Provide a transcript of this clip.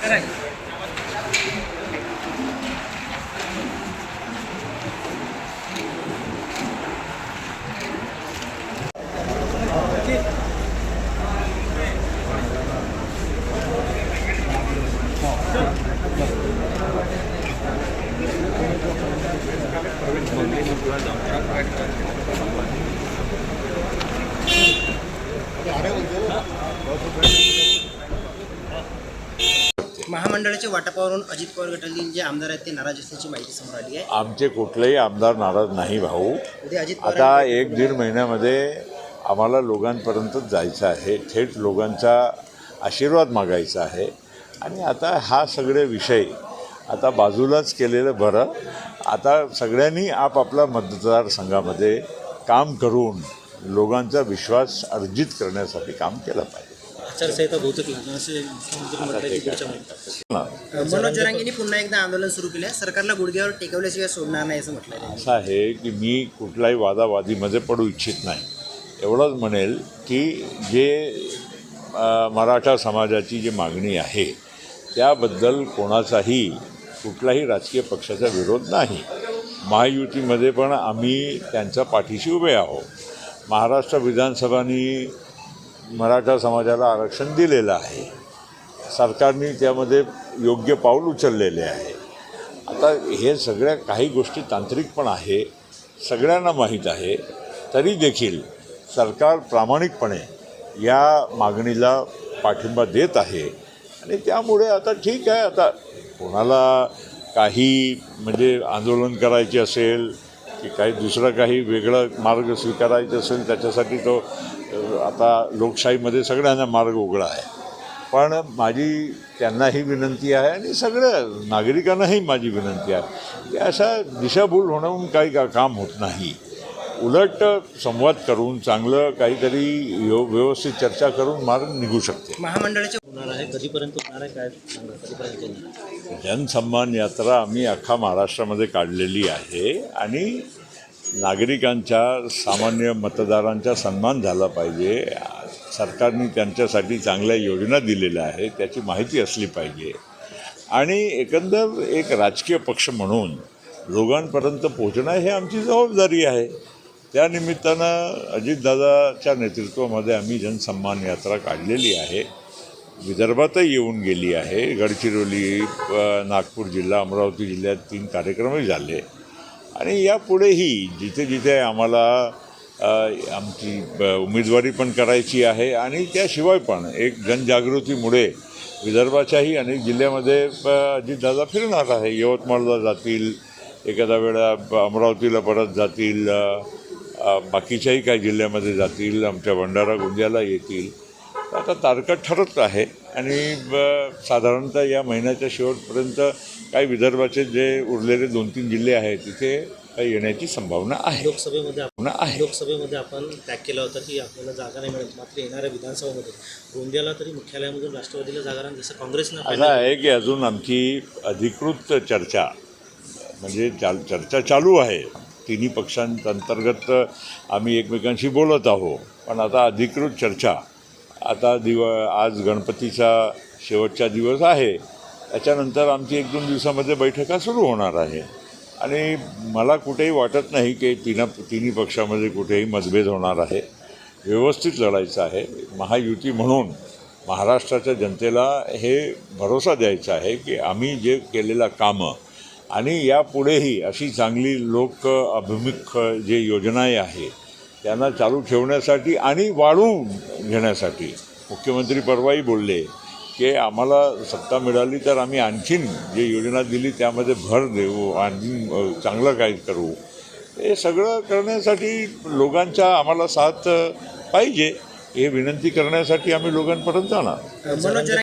cái này Thank you. महामंडळाच्या वाटपावरून अजित पवार गटातील जे आमदार आहेत ते नाराज असल्याची माहिती समोर आली आहे. आमचे कुठलेही आमदार नाराज नाही भाऊ. उद्या अजित पवार आता एक दीड महिन्यामध्ये आम्हाला लोकांपर्यंतच जायचं आहे. थेट लोकांचा आशीर्वाद मागायचा आहे. आणि आता हा सगळे विषय आता बाजूलाच केलेलं बरं. आता सगळ्यांनी आपापल्या मतदारसंघामध्ये काम करून लोकांचा विश्वास अर्जित करण्यासाठी काम केलं पाहिजे. आचारसंहिता बहुतेक लागणार असे मुख्यमंत्री म्हणतात की पुढच्या महिन्यात. मनोज जरांगेंनी पुन्हा एकदा आंदोलन सुरू केले आहे. सरकारला गुडघ्यावर टेकवल्याशिवाय सोडणार नाही असं म्हटलं आहे असं आहे की मी कुठल्याही वादावादीमध्ये पडू इच्छित नाही. एवढंच म्हणेल की जे मराठा समाजाची जी मागणी आहे त्याबद्दल कोणाचाही कुठलाही राजकीय पक्षाचा विरोध नाही. महायुतीमध्ये पण आम्ही त्यांच्या पाठीशी उभे आहोत. महाराष्ट्र विधानसभानी मराठा समाजाला आरक्षण दिलेलं आहे. सरकारने त्यामध्ये योग्य पाऊल उचललेले आहे. आता हे सगळ्या काही गोष्टी तांत्रिक पण आहे सगळ्यांना माहीत आहे. तरी देखील सरकार प्रामाणिकपणे या मागणीला पाठिंबा देत आहे. आणि त्यामुळे आता ठीक आहे आता कोणाला काही म्हणजे आंदोलन करायचे असेल की काही दुसरं काही वेगळं मार्ग स्वीकारायचं असेल त्याच्यासाठी तो आता लोकशाहीमध्ये सगळ्यांना मार्ग उघडा आहे. पण माझी त्यांनाही विनंती आहे आणि सगळ्या नागरिकांनाही माझी विनंती आहे की अशा दिशाभूल होणं काही का काम होत नाही. उलट संवाद करून चांगलं काहीतरी यो व्यवस्थित चर्चा करून मार्ग निघू शकते. महामंडळाचे होणार आहे कधीपर्यंत होणार आहे काय सांगा कधीपर्यंत होणार जनसन्मान यात्रा आम्ही अख्खा महाराष्ट्रामध्ये काढलेली आहे आणि नागरिकांच्या सामान्य मतदारांचा सन्मान झाला पाहिजे. सरकारने त्यांच्यासाठी चांगल्या योजना दिलेल्या आहेत त्याची माहिती असली पाहिजे. आणि एकंदर एक राजकीय पक्ष म्हणून लोकांपर्यंत पोहोचणं हे आमची जबाबदारी आहे. त्यानिमित्तानं अजितदादाच्या नेतृत्वामध्ये आम्ही जनसन्मान यात्रा काढलेली आहे. विदर्भातही येऊन गेली आहे. गडचिरोली नागपूर जिल्हा अमरावती जिल्ह्यात तीन कार्यक्रमही झाले. आणि यापुढेही जिथे जिथे आम्हाला आमची ब- उमेदवारी पण करायची आहे आणि त्याशिवाय पण एक जनजागृतीमुळे विदर्भाच्याही अनेक जिल्ह्यामध्ये अजितदादा फिरणार आहे. यवतमाळला जातील एखाद्या वेळा अमरावतीला परत जातील बाकीच्याही काही जिल्ह्यामध्ये जातील आमच्या भंडारा गोंदियाला येतील. आता तारखा ठरत आहे आणि ब- साधारणतः या महिन्याच्या शेवटपर्यंत काही विदर्भाचे जे उरलेले दोन तीन जिल्हे आहेत तिथे काही येण्याची संभावना आहे. लोकसभेमध्ये आपण आहे. लोकसभेमध्ये आपण टॅग केला होता की आपल्याला जागा नाही मिळत मात्र येणाऱ्या विधानसभेमध्ये. गोंदियाला तरी मुख्यालयामधून राष्ट्रवादीला जागा राहील जसं काँग्रेसनं असं आहे की अजून आमची अधिकृत चर्चा म्हणजे चाल चर्चा चालू आहे. तिन्ही पक्षांतर्गत आम्ही एकमेकांशी बोलत आहोत पण आता अधिकृत चर्चा आता दिवा आज गणपतीचा शेवटचा दिवस आहे. त्याच्यानंतर आमची एक दोन दिवसामध्ये बैठका सुरू होणार आहे. आणि मला कुठेही वाटत नाही की तिना तिन्ही पक्षामध्ये कुठेही मतभेद होणार आहे. व्यवस्थित लढायचं आहे. महायुती म्हणून महाराष्ट्राच्या जनतेला हे भरोसा द्यायचा आहे की आम्ही जे केलेलं कामं आणि यापुढेही अशी चांगली लोक अभिमुख जे योजनाही आहे त्यांना चालू ठेवण्यासाठी आणि वाढवून घेण्यासाठी. मुख्यमंत्री परवाही बोलले की आम्हाला सत्ता मिळाली तर आम्ही आणखीन जे योजना दिली त्यामध्ये भर देऊ आणखीन चांगलं काय करू. हे सगळं करण्यासाठी लोकांच्या आम्हाला साथ पाहिजे हे विनंती करण्यासाठी आम्ही लोकांपर्यंत जाणार.